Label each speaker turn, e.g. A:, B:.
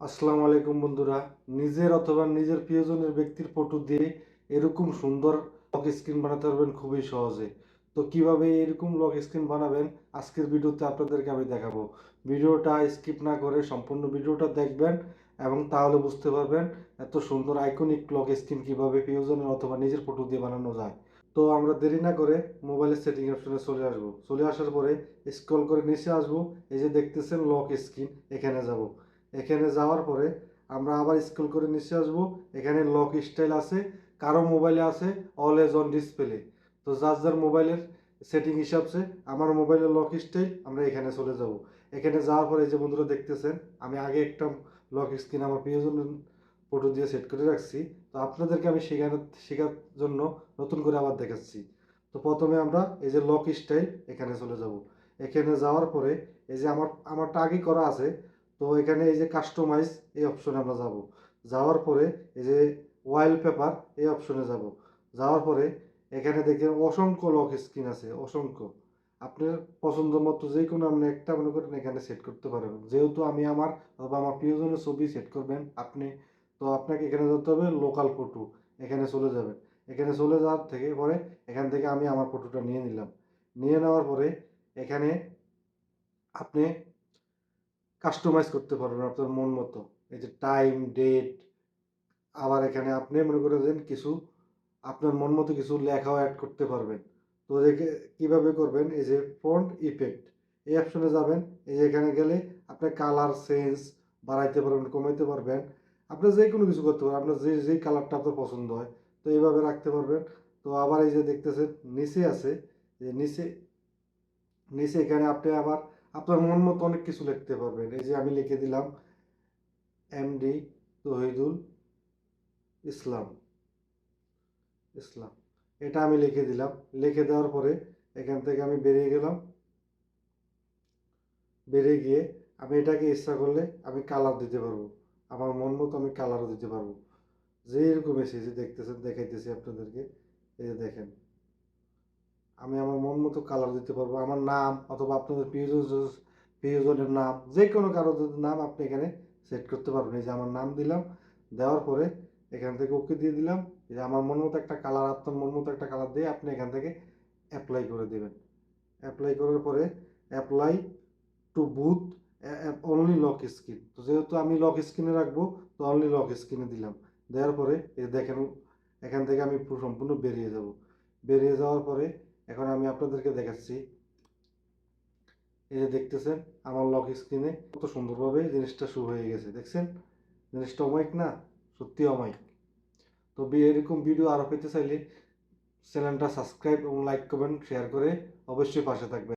A: আসসালামু আলাইকুম বন্ধুরা। নিজের অথবা নিজের প্রিয়জনের ব্যক্তির ফটো দিয়ে এরকম সুন্দর লক স্ক্রিন বানাতে পারবেন খুবই সহজে। তো কীভাবে এরকম লক স্ক্রিন বানাবেন, আজকের ভিডিওতে আপনাদেরকে আমি দেখাবো। ভিডিওটা স্কিপ না করে সম্পূর্ণ ভিডিওটা দেখবেন এবং তাহলে বুঝতে পারবেন এত সুন্দর আইকনিক লক স্ক্রিন কীভাবে প্রিয়জনের অথবা নিজের ফটো দিয়ে বানানো যায়। তো আমরা দেরি না করে মোবাইলের সেটিং অপশনে চলে আসব। চলে আসার পরে স্ক্রল করে নিচে আসব। এই যে দেখতেছেন লক স্ক্রিন এখানে যাব। এখানে যাওয়ার পরে আমরা আবার স্ক্রল করে নিচে আসব। এখানে লক স্টাইল আছে, কারও মোবাইলে আছে অলওয়েজ অন ডিসপ্লে তো যার যার মোবাইলের সেটিং হিসাবছে আমার মোবাইলের লক স্টাইল আমরা এখানে চলে যাব। এখানে যাওয়ার পরে যে বন্ধুরা দেখতেছেন, আমি আগে একটা লক স্ক্রিন আমার প্রিয়জনের ফটো দিয়ে সেট করে রাখছি। তো আপনাদেরকে আমি শেখানোর শেখার জন্য নতুন করে আবার দেখাচ্ছি। তো প্রথমে আমরা এই যে লক স্টাইল এখানে চলে যাব। এখানে যাওয়ার পরে এই যে আমার, আমারটা আগে করা আছে তো এখানে এই যে কাস্টমাইজ এই অপশনে আমরা যাব। যাওয়ার পরে এই যে ওয়াইল পেপার এই অপশনে যাব। যাওয়ার পরে এখানে দেখেন অসংখ্য লক স্ক্রিন আছে, অসংখ্য। আপনার পছন্দ মতো যে কোনো আপনি একটা মনে করেন এখানে সেট করতে পারেন। যেহেতু আমি আমার অথবা আমার প্রিয়জনের ছবি সেট করবেন আপনি, তো আপনাকে এখানে যেতে হবে লোকাল ফটো এখানে চলে যাবেন। এখানে চলে যাওয়ার থেকে পরে এখান থেকে আমি আমার ফটোটা নিয়ে নিলাম। নিয়ে নেওয়ার পরে এখানে আপনি কাস্টমাইজ করতে পারবেন আপনার মন মতো। এই যে টাইম ডেট আবার এখানে আপনি মনে করেন কিছু, আপনার মন মতো কিছু লেখাও অ্যাড করতে পারবেন। তো একে কীভাবে করবেন? এই যে ফন্ট ইফেক্ট এই অপশনে যাবেন, এই যে এখানে গেলে আপনি কালার চেঞ্জ বাড়াইতে পারবেন, কমাইতে পারবেন। আপনি যে কোনো কিছু করতে পারবেন, আপনার যে যেই কালারটা আপনার পছন্দ হয়, তো এইভাবে রাখতে পারবেন। তো আবার এই যে দেখতেছেন, নিচে আছে যে নিচে নিচে এখানে আপনি আবার আপনার মন মতো অনেক কিছু লিখতে পারবেন। এই যে আমি লিখে দিলাম এমডি তহিদুল ইসলাম। ইসলাম। এটা আমি লিখে দিলাম। লিখে দেওয়ার পরে এখান থেকে আমি বেরিয়ে গেলাম। বেরিয়ে গিয়ে আমি এটাকে ইচ্ছা করলে আমি কালার দিতে পারব। আমার মন মতো আমি কালারও দিতে পারব। যে এরকম এসেছে দেখতেছেন, দেখাইতেছি আপনাদেরকে। এই দেখেন। আমি আমার মন মতো কালার দিতে পারব। আমার নাম অথবা আপনাদের প্রিয়জন প্রিয়জনের নাম যে কোনো কারও নাম আপনি এখানে সেট করতে পারবেন। এই যে আমার নাম দিলাম, দেওয়ার পরে এখান থেকে ওকে দিয়ে দিলাম। যে আমার মন মতো একটা কালার আপনার মন মতো একটা কালার দিয়ে আপনি এখান থেকে অ্যাপ্লাই করে দেবেন। অ্যাপ্লাই করার পরে apply to booth only lock screen তো যেহেতু আমি লক স্ক্রিনে রাখব, তো অনলি লক স্ক্রিনে দিলাম। দেওয়ার পরে দেখেন, এখান থেকে আমি সম্পূর্ণ বেরিয়ে যাব। বেরিয়ে যাওয়ার পরে এখন আমি আপনাদেরকে দেখাচ্ছি। এই যে দেখতেছেন, আমার লক স্ক্রিনে কত সুন্দরভাবে জিনিসটা শুরু হয়ে গেছে। দেখছেন? জিনিসটা অমাইক না? সত্যি অমাইক তো এরকম ভিডিও আরও পেতে চাইলে চ্যানেলটা সাবস্ক্রাইব এবং লাইক করবেন শেয়ার করে অবশ্যই পাশে থাকবেন।